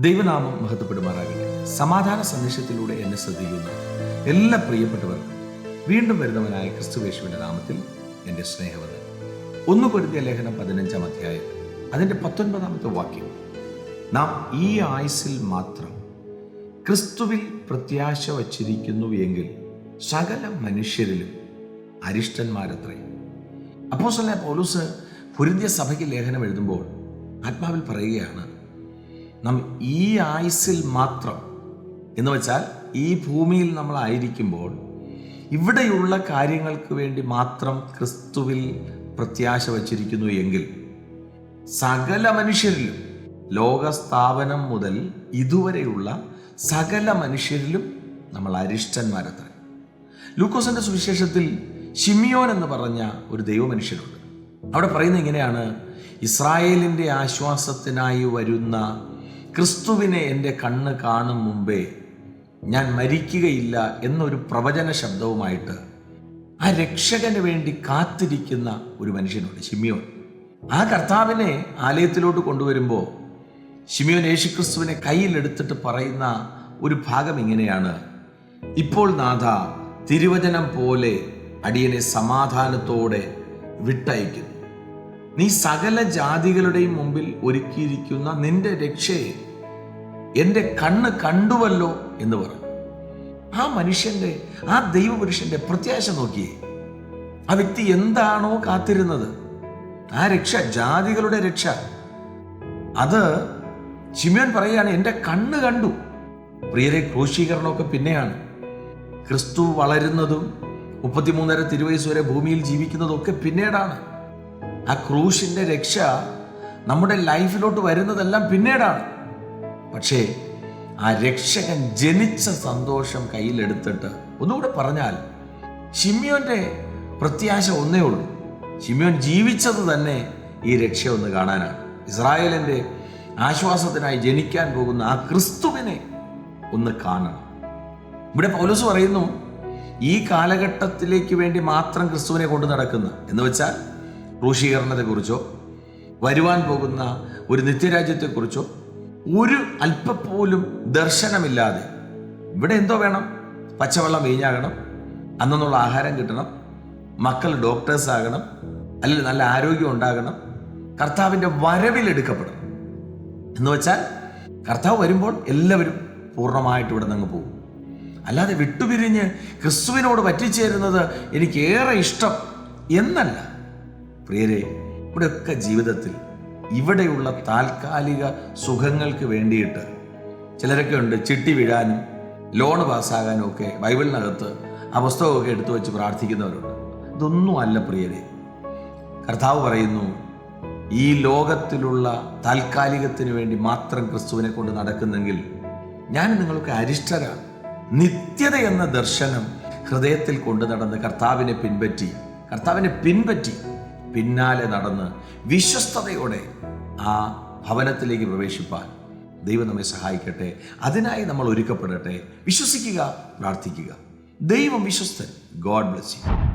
ദൈവനാമം മഹത്വപ്പെടുമാറാകട്ടെ. സമാധാന സന്ദേശത്തിലൂടെ എന്നെ ശ്രദ്ധിക്കുന്ന എല്ലാ പ്രിയപ്പെട്ടവർക്കും വീണ്ടും വരുന്നവനായ ക്രിസ്തുവേശുവിന്റെ നാമത്തിൽ എന്റെ സ്നേഹവത് ഒന്ന് കൊടുത്തിയ ലേഖനം പതിനഞ്ചാം അധ്യായം അതിന്റെ പത്തൊൻപതാമത്തെ വാക്യം. നാം ഈ ആയുസിൽ മാത്രം ക്രിസ്തുവിൽ പ്രത്യാശ വച്ചിരിക്കുന്നു എങ്കിൽ സകല മനുഷ്യരിലും അരിഷ്ടന്മാരത്രേ. അപ്പോസല പൗലൂസ് പുരുതിയ സഭയ്ക്ക് ലേഖനം എഴുതുമ്പോൾ ആത്മാവിൽ പറയുകയാണ് നാം ഈ ആയുസ്സിൽ മാത്രം. എന്ന് വെച്ചാൽ ഈ ഭൂമിയിൽ നമ്മളായിരിക്കുമ്പോൾ ഇവിടെയുള്ള കാര്യങ്ങൾക്ക് വേണ്ടി മാത്രം ക്രിസ്തുവിൽ പ്രത്യാശ വച്ചിരിക്കുന്നു എങ്കിൽ സകല മനുഷ്യരിലും ലോകസ്ഥാപനം മുതൽ ഇതുവരെയുള്ള സകല മനുഷ്യരിലും നമ്മൾ അരിഷ്ടന്മാരത്ര. ലൂക്കോസിന്റെ സുവിശേഷത്തിൽ ഷിമിയോൻ എന്ന് പറഞ്ഞ ഒരു ദൈവമനുഷ്യനുണ്ട്. അവിടെ പറയുന്നത് ഇങ്ങനെയാണ് ഇസ്രായേലിന്റെ ആശ്വാസത്തിനായി വരുന്ന ക്രിസ്തുവിനെ എന്റെ കണ്ണ് കാണും മുമ്പേ ഞാൻ മരിക്കുകയില്ല എന്നൊരു പ്രവചന ശബ്ദവുമായിട്ട് ആ രക്ഷകന് വേണ്ടി കാത്തിരിക്കുന്ന ഒരു മനുഷ്യനുണ്ട് ഷിമിയോൻ ആ കർത്താവിനെ ആലയത്തിലോട്ട് കൊണ്ടുവരുമ്പോൾ ഷിമിയോൻ യേശുക്രിസ്തുവിനെ കയ്യിലെടുത്തിട്ട് പറയുന്ന ഒരു ഭാഗം ഇങ്ങനെയാണ്. ഇപ്പോൾ നാഥ തിരുവചനം പോലെ അടിയനെ സമാധാനത്തോടെ വിട്ടയക്കുന്നു. നീ സകല ജാതികളുടെയും മുമ്പിൽ ഒരുക്കിയിരിക്കുന്ന നിന്റെ രക്ഷയെ എന്റെ കണ്ണ് കണ്ടുവല്ലോ എന്ന് പറഞ്ഞു. ആ മനുഷ്യന്റെ ആ ദൈവപുരുഷന്റെ പ്രത്യാശ നോക്കിയേ. ആ വ്യക്തി എന്താണോ കാത്തിരുന്നത്? ആ രക്ഷ ജാതികളുടെ രക്ഷ. അത് ചിമ്യോൻ പറയുകയാണ് എന്റെ കണ്ണ് കണ്ടു. പ്രിയരെ ക്രൂശീകരണമൊക്കെ പിന്നെയാണ്. ക്രിസ്തു വളരുന്നതും മുപ്പത്തിമൂന്നര തിരുവയസ് വരെ ഭൂമിയിൽ ജീവിക്കുന്നതും ഒക്കെ പിന്നീടാണ്. ആ ക്രൂശിന്റെ രക്ഷ നമ്മുടെ ലൈഫിലോട്ട് വരുന്നതെല്ലാം പിന്നീടാണ്. പക്ഷേ ആ രക്ഷകൻ ജനിച്ച സന്തോഷം കയ്യിലെടുത്തിട്ട് ഒന്നുകൂടെ പറഞ്ഞാൽ ഷിമിയോന്റെ പ്രത്യാശ ഒന്നേ ഉള്ളൂ. ഷിമിയോൻ ജീവിച്ചത് തന്നെ ഈ രക്ഷ ഒന്ന് കാണാനാണ്. ഇസ്രായേലിന്റെ ആശ്വാസത്തിനായി ജനിക്കാൻ പോകുന്ന ആ ക്രിസ്തുവിനെ ഒന്ന് കാണണം. ഇവിടെ പൗലോസ് പറയുന്നു ഈ കാലഘട്ടത്തിലേക്ക് വേണ്ടി മാത്രം ക്രിസ്തുവിനെ കൊണ്ടു നടക്കുന്ന എന്ന് വെച്ചാൽ ക്രൂശീകരണത്തെക്കുറിച്ചോ വരുവാൻ പോകുന്ന ഒരു നിത്യരാജ്യത്തെക്കുറിച്ചോ ഒരു അല്പപ്പോലും ദർശനമില്ലാതെ ഇവിടെ എന്തോ വേണം? പച്ചവെള്ളം വീഞ്ഞാകണം അന്നുള്ള ആഹാരം കിട്ടണം മക്കൾ ഡോക്ടേഴ്സ് ആകണം അല്ലെങ്കിൽ നല്ല ആരോഗ്യം ഉണ്ടാകണം കർത്താവിന്റെ വരവിൽ എടുക്കപ്പെടണം. എന്ന് വെച്ചാൽ കർത്താവ് വരുമ്പോൾ എല്ലാവരും പൂർണമായിട്ട് ഇവിടെ നിന്ന് പോകും. അല്ലാതെ വിട്ടുപിരിഞ്ഞ് ക്രിസ്തുവിനോട് പറ്റിച്ചേരുന്നത് എനിക്കേറെ ഇഷ്ടം എന്നല്ല. പ്രിയരെ ഇവിടെയൊക്കെ ജീവിതത്തിൽ ഇവിടെയുള്ള താൽക്കാലിക സുഖങ്ങൾക്ക് വേണ്ടിയിട്ട് ചിലരൊക്കെ ഉണ്ട് ചിട്ടി വീഴാനും ലോൺ പാസ്സാകാനും ഒക്കെ ബൈബിളിനകത്ത് ആ പുസ്തകമൊക്കെ എടുത്തു വെച്ച് പ്രാർത്ഥിക്കുന്നവരുണ്ട്. ഇതൊന്നും അല്ല പ്രിയരെ. കർത്താവ് പറയുന്നു ഈ ലോകത്തിലുള്ള താൽക്കാലികത്തിന് വേണ്ടി മാത്രം ക്രിസ്തുവിനെ കൊണ്ട് നടക്കുന്നെങ്കിൽ ഞാൻ നിങ്ങൾക്ക് അരിഷ്ടരാണ്. നിത്യത എന്ന ദർശനം ഹൃദയത്തിൽ കൊണ്ടു നടന്ന് കർത്താവിനെ പിൻപറ്റി കർത്താവിനെ പിൻപറ്റി പിന്നാലെ നടന്ന് വിശ്വസ്തതയോടെ ആ ഭവനത്തിലേക്ക് പ്രവേശിപ്പാൻ ദൈവം നമ്മെ സഹായിക്കട്ടെ. അതിനായി നമ്മൾ ഒരുക്കപ്പെടട്ടെ. വിശ്വസിക്കുക പ്രാർത്ഥിക്കുക. ദൈവം വിശ്വസ്തൻ. God bless you.